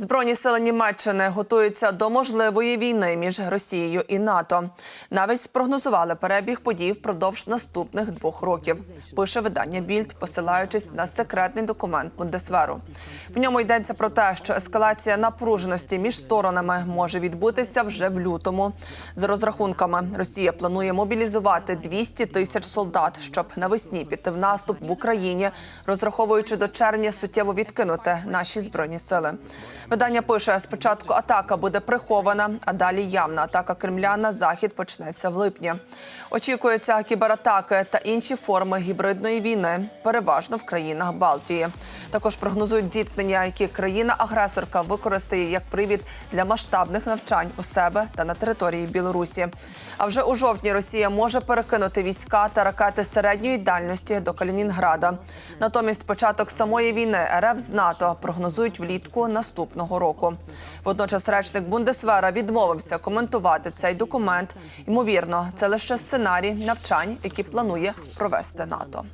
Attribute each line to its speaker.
Speaker 1: Збройні сили Німеччини готуються до можливої війни між Росією і НАТО. Навіть спрогнозували перебіг подій впродовж наступних двох років. Пише видання Більд, посилаючись на секретний документ Бундесверу. В ньому йдеться про те, що ескалація напруженості між сторонами може відбутися вже в лютому. За розрахунками, Росія планує мобілізувати 200 тисяч солдат, щоб навесні піти в наступ в Україні, розраховуючи до червня суттєво відкинути наші збройні сили. Видання пише: спочатку атака буде прихована, а далі явна атака Кремля на захід почнеться в липні. Очікуються кібератаки та інші форми гібридної війни, переважно в країнах Балтії. Також прогнозують зіткнення, які країна-агресорка використає як привід для масштабних навчань у себе та на території Білорусі. А вже у жовтні Росія може перекинути війська та ракети середньої дальності до Калінінграда. Натомість початок самої війни РФ з НАТО прогнозують влітку наступного року. Водночас речник Бундесвера відмовився коментувати цей документ. Ймовірно, це лише сценарій навчань, які планує провести НАТО.